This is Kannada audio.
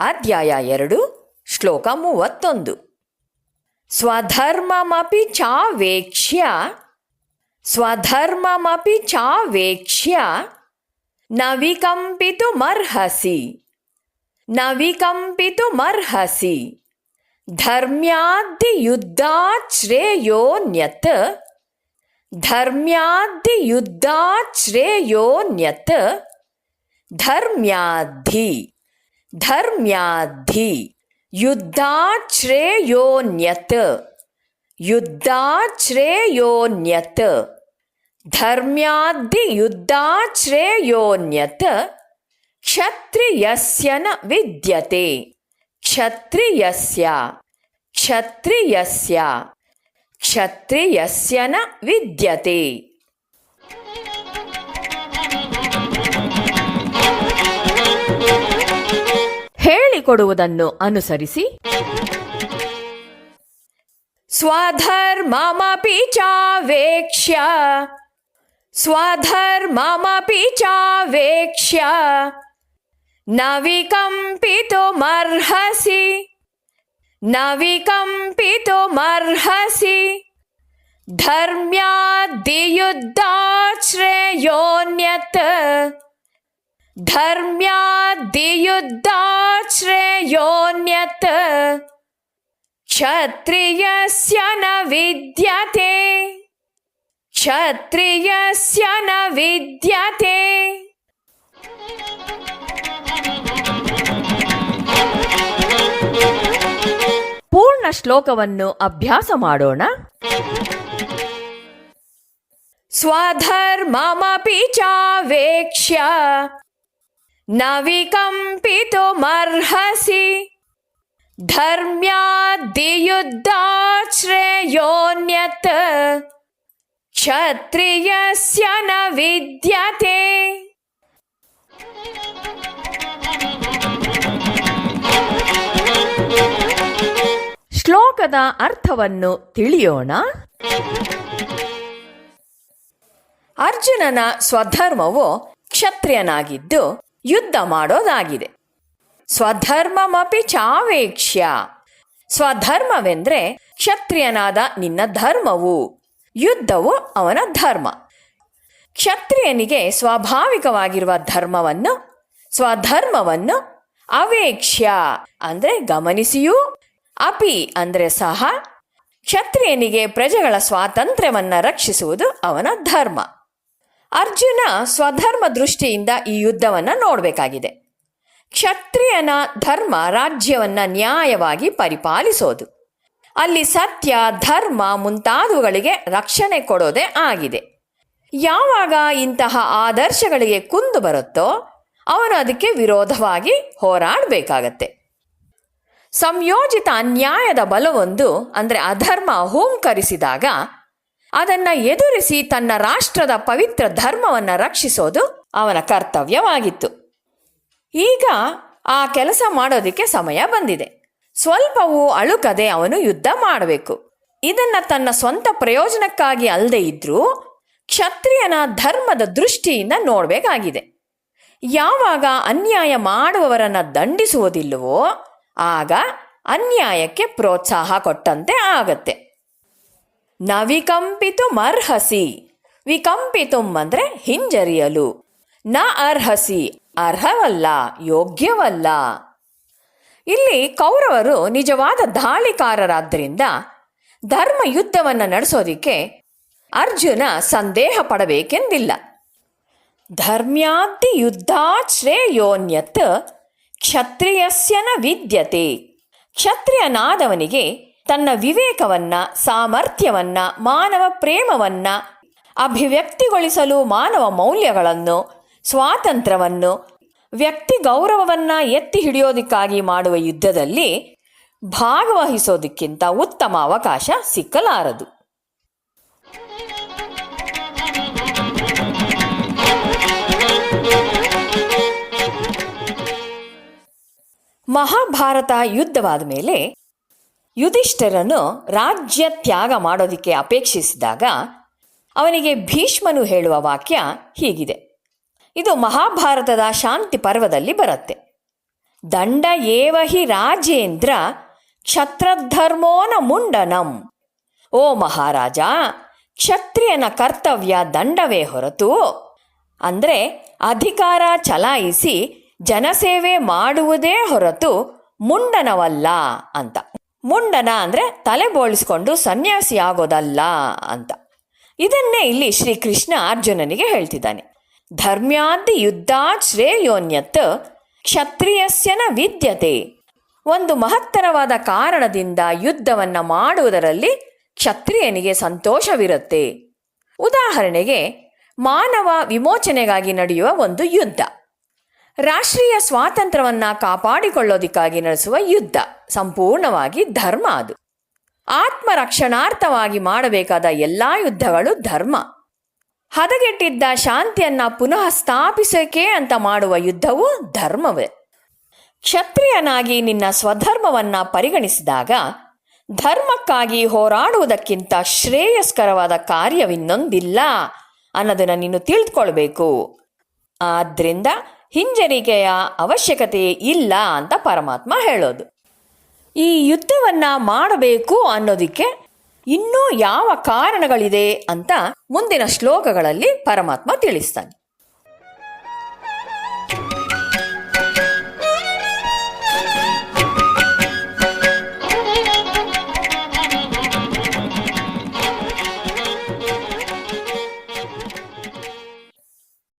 ಅಧ್ಯಾಯ ಎರಡು, ಶ್ಲೋಕ ಮೂವತ್ತೊಂದು. ಸ್ವಧರ್ಮಮಪಿ ಚಾವೇಕ್ಷ್ಯ ಸ್ವಧರ್ಮಮಪಿ ಚಾವೇಕ್ಷ್ಯ, ನವಿಕಂಪಿತು ಮರ್ಹಸಿ ನವಿಕಂಪಿತು ಮರ್ಹಸಿ ಧರ್ಮ್ಯಾದ್ದಿಯುದ್ಧಾತ್ ಶ್ರೇಯೋನ್ಯತ್ ಧರ್ಮ್ಯಾದ್ದಿಯುದ್ಧಾತ್ ಶ್ರೇಯೋನ್ಯತ್ ಧರ್ಮ್ಯಾದ್ಧಿ ಧರ್ಮ್ಯಾದ್ಧಿ ಯುದ್ಧಾತ್ ಶ್ರೇಯೋನ್ಯತ್ ಯುದ್ಧಾತ್ ಶ್ರೇಯೋನ್ಯತ್ ಧರ್ಮ್ಯಾದ್ಧಿ ಯುದ್ಧಾತ್ ಶ್ರೇಯೋನ್ಯತ್ ಕ್ಷತ್ರಿಯಸ್ಯ ನ ವಿದ್ಯತೆ ಹೇಳಿಕೊಡುವುದನ್ನು ಅನುಸರಿಸಿ. ಸ್ವಧರ್ಮಮಪಿ ಚಾವೇಕ್ಷ್ಯ ಸ್ವಧರ್ಮಮಪಿ ಚಾವೇಕ್ಷ್ಯ ನ ವಿಕಂಪಿತುಮರ್ಹಸಿ ನ ವಿಕಂಪಿತುಮರ್ಹಸಿ ಧರ್ಮ್ಯಾದ್ದಿಯುದ್ಧಾತ್ ಶ್ರೇಯೋನ್ಯತ್ ಶ್ರೇಯೋನ್ಯತ್ ಕ್ಷತ್ರಿಯಸ್ಯ ನ ವಿದ್ಯತೆ ಕ್ಷತ್ರಿಯಸ್ಯ ನ ವಿದ್ಯತೆ ಪೂರ್ಣ ಶ್ಲೋಕವನ್ನು ಅಭ್ಯಾಸ ಮಾಡೋಣ. ಸ್ವಧರ್ಮಮಪಿ ಚಾವೇಕ್ಷ್ಯ ನ ವಿಕಂಪಿತುಮರ್ಹಸಿ ಧರ್ಮ್ಯಾದ್ದಿಯುದ್ಧಾತ್ ಶ್ರೇಯೋನ್ಯತ್ ಕ್ಷತ್ರಿಯಸ್ಯ ನ ವಿದ್ಯತೆ. ಶ್ಲೋಕದ ಅರ್ಥವನ್ನು ತಿಳಿಯೋಣ. ಅರ್ಜುನನ ಸ್ವಧರ್ಮವು ಕ್ಷತ್ರಿಯನಾಗಿದ್ದು ಯುದ್ಧ ಮಾಡೋದಾಗಿದೆ. ಸ್ವಧರ್ಮಮಪಿ ಚಾವೇಕ್ಷ್ಯ. ಸ್ವಧರ್ಮವೆಂದ್ರೆ ಕ್ಷತ್ರಿಯನಾದ ನಿನ್ನ ಧರ್ಮವು, ಯುದ್ಧವು ಅವನ ಧರ್ಮ. ಕ್ಷತ್ರಿಯನಿಗೆ ಸ್ವಾಭಾವಿಕವಾಗಿರುವ ಧರ್ಮವನ್ನು, ಸ್ವಧರ್ಮವನ್ನು ಅವೇಕ್ಷ್ಯ ಅಂದ್ರೆ ಗಮನಿಸಿಯೂ, ಅಪಿ ಅಂದ್ರೆ ಸಹ, ಕ್ಷತ್ರಿಯನಿಗೆ ಪ್ರಜೆಗಳ ಸ್ವಾತಂತ್ರ್ಯವನ್ನ ರಕ್ಷಿಸುವುದು ಅವನ ಧರ್ಮ. ಅರ್ಜುನ ಸ್ವಧರ್ಮ ದೃಷ್ಟಿಯಿಂದ ಈ ಯುದ್ಧವನ್ನ ನೋಡಬೇಕಾಗಿದೆ. ಕ್ಷತ್ರಿಯನ ಧರ್ಮ ರಾಜ್ಯವನ್ನ ನ್ಯಾಯವಾಗಿ ಪರಿಪಾಲಿಸೋದು. ಅಲ್ಲಿ ಸತ್ಯ, ಧರ್ಮ ಮುಂತಾದವುಗಳಿಗೆ ರಕ್ಷಣೆ ಕೊಡೋದೇ ಆಗಿದೆ. ಯಾವಾಗ ಇಂತಹ ಆದರ್ಶಗಳಿಗೆ ಕುಂದು ಬರುತ್ತೋ ಅವನು ಅದಕ್ಕೆ ವಿರೋಧವಾಗಿ ಹೋರಾಡಬೇಕಾಗತ್ತೆ. ಸಂಯೋಜಿತ ಅನ್ಯಾಯದ ಬಲವೊಂದು, ಅಂದರೆ ಅಧರ್ಮ ಹೂಂಕರಿಸಿದಾಗ ಅದನ್ನ ಎದುರಿಸಿ ತನ್ನ ರಾಷ್ಟ್ರದ ಪವಿತ್ರ ಧರ್ಮವನ್ನು ರಕ್ಷಿಸೋದು ಅವನ ಕರ್ತವ್ಯವಾಗಿತ್ತು. ಈಗ ಆ ಕೆಲಸ ಮಾಡೋದಕ್ಕೆ ಸಮಯ ಬಂದಿದೆ. ಸ್ವಲ್ಪವೂ ಅಳುಕದೆ ಅವನು ಯುದ್ಧ ಮಾಡಬೇಕು. ಇದನ್ನ ತನ್ನ ಸ್ವಂತ ಪ್ರಯೋಜನಕ್ಕಾಗಿ ಅಲ್ಲದೆ ಇದ್ರೂ ಕ್ಷತ್ರಿಯನ ಧರ್ಮದ ದೃಷ್ಟಿಯಿಂದ ನೋಡಬೇಕಾಗಿದೆ. ಯಾವಾಗ ಅನ್ಯಾಯ ಮಾಡುವವರನ್ನ ದಂಡಿಸುವುದಿಲ್ಲವೋ ಆಗ ಅನ್ಯಾಯಕ್ಕೆ ಪ್ರೋತ್ಸಾಹ ಕೊಟ್ಟಂತೆ ಆಗತ್ತೆ. ನ ವಿಕಂಪಿತುಮರ್ಹಸಿ ವಿಕಂಪಿತುಂ ಅಂದ್ರೆ ಹಿಂಜರಿಯಲು. ನ ಅರ್ಹಸಿ, ಅರ್ಹವಲ್ಲ, ಯೋಗ್ಯವಲ್ಲ. ಇಲ್ಲಿ ಕೌರವರು ನಿಜವಾದ ದಾಳಿಕಾರರಾದ್ದರಿಂದ ಧರ್ಮ ಯುದ್ಧವನ್ನು ನಡೆಸೋದಿಕ್ಕೆ ಅರ್ಜುನ ಸಂದೇಹ ಪಡಬೇಕೆಂದಿಲ್ಲ. ಧರ್ಮ್ಯಾದಿ ಯುದ್ಧಾಶ್ರೇಯೋನ್ಯತ್ ಕ್ಷತ್ರಿಯಸ್ಯನ ವಿದ್ಯತೆ. ಕ್ಷತ್ರಿಯನಾದವನಿಗೆ ತನ್ನ ವಿವೇಕವನ್ನ, ಸಾಮರ್ಥ್ಯವನ್ನ, ಮಾನವ ಪ್ರೇಮವನ್ನ ಅಭಿವ್ಯಕ್ತಿಗೊಳಿಸಲು ಮಾನವ ಮೌಲ್ಯಗಳನ್ನು, ಸ್ವಾತಂತ್ರ್ಯವನ್ನು, ವ್ಯಕ್ತಿ ಗೌರವವನ್ನ ಎತ್ತಿ ಹಿಡಿಯೋದಕ್ಕಾಗಿ ಮಾಡುವ ಯುದ್ಧದಲ್ಲಿ ಭಾಗವಹಿಸೋದಕ್ಕಿಂತ ಉತ್ತಮ ಅವಕಾಶ ಸಿಕ್ಕಲಾರದು. ಮಹಾಭಾರತ ಯುದ್ಧವಾದ ಮೇಲೆ ಯುಧಿಷ್ಠರನು ರಾಜ್ಯ ತ್ಯಾಗ ಮಾಡೋದಕ್ಕೆ ಅಪೇಕ್ಷಿಸಿದಾಗ ಅವನಿಗೆ ಭೀಷ್ಮನು ಹೇಳುವ ವಾಕ್ಯ ಹೀಗಿದೆ. ಇದು ಮಹಾಭಾರತದ ಶಾಂತಿ ಪರ್ವದಲ್ಲಿ ಬರುತ್ತೆ. ದಂಡ ಏವ ಹಿ ರಾಜೇಂದ್ರ ಕ್ಷತ್ರಧರ್ಮೋನ ಮುಂಡನಂ. ಓ ಮಹಾರಾಜ, ಕ್ಷತ್ರಿಯನ ಕರ್ತವ್ಯ ದಂಡವೇ ಹೊರತು ಅಂದರೆ ಅಧಿಕಾರ ಚಲಾಯಿಸಿ ಜನಸೇವೆ ಮಾಡುವುದೇ ಹೊರತು ಮುಂಡನವಲ್ಲ ಅಂತ. ಮುಂಡನ ಅಂದರೆ ತಲೆ ಬೋಳಿಸ್ಕೊಂಡು ಸನ್ಯಾಸಿ ಆಗೋದಲ್ಲ ಅಂತ. ಇದನ್ನೇ ಇಲ್ಲಿ ಶ್ರೀಕೃಷ್ಣ ಅರ್ಜುನನಿಗೆ ಹೇಳ್ತಿದ್ದಾನೆ. ಧರ್ಮ್ಯಾದ್ದಿ ಯುದ್ಧಾತ್ ಶ್ರೇಯೋನ್ಯತ್ ಕ್ಷತ್ರಿಯಸ್ಯನ ವಿದ್ಯತೆ. ಒಂದು ಮಹತ್ತರವಾದ ಕಾರಣದಿಂದ ಯುದ್ಧವನ್ನ ಮಾಡುವುದರಲ್ಲಿ ಕ್ಷತ್ರಿಯನಿಗೆ ಸಂತೋಷವಿರುತ್ತೆ. ಉದಾಹರಣೆಗೆ ಮಾನವ ವಿಮೋಚನೆಗಾಗಿ ನಡೆಯುವ ಒಂದು ಯುದ್ಧ. ರಾಷ್ಟ್ರೀಯ ಸ್ವಾತಂತ್ರ್ಯವನ್ನ ಕಾಪಾಡಿಕೊಳ್ಳೋದಿಕ್ಕಾಗಿ ನಡೆಸುವ ಯುದ್ಧ. ಸಂಪೂರ್ಣವಾಗಿ ಧರ್ಮ ಅದು. ಆತ್ಮರಕ್ಷಣಾರ್ಥವಾಗಿ ಮಾಡಬೇಕಾದ ಎಲ್ಲಾ ಯುದ್ಧಗಳು ಧರ್ಮ. ಹದಗೆಟ್ಟಿದ್ದ ಶಾಂತಿಯನ್ನ ಪುನಃ ಸ್ಥಾಪಿಸೋಕೆ ಅಂತ ಮಾಡುವ ಯುದ್ಧವು ಧರ್ಮವೇ. ಕ್ಷತ್ರಿಯನಾಗಿ ನಿನ್ನ ಸ್ವಧರ್ಮವನ್ನ ಪರಿಗಣಿಸಿದಾಗ ಧರ್ಮಕ್ಕಾಗಿ ಹೋರಾಡುವುದಕ್ಕಿಂತ ಶ್ರೇಯಸ್ಕರವಾದ ಕಾರ್ಯವಿನ್ನೊಂದಿಲ್ಲ ಅನ್ನೋದನ್ನ ನೀನು ತಿಳಿದುಕೊಳ್ಬೇಕು ಆದ್ರಿಂದ ಹಿಂಜರಿಕೆಯ ಅವಶ್ಯಕತೆ ಇಲ್ಲ ಅಂತ ಪರಮಾತ್ಮ ಹೇಳೋದು. ಈ ಯುದ್ಧವನ್ನ ಮಾಡಬೇಕು ಅನ್ನೋದಕ್ಕೆ ಇನ್ನೂ ಯಾವ ಕಾರಣಗಳಿದೆ ಅಂತ ಮುಂದಿನ ಶ್ಲೋಕಗಳಲ್ಲಿ ಪರಮಾತ್ಮ ತಿಳಿಸ್ತಾನೆ.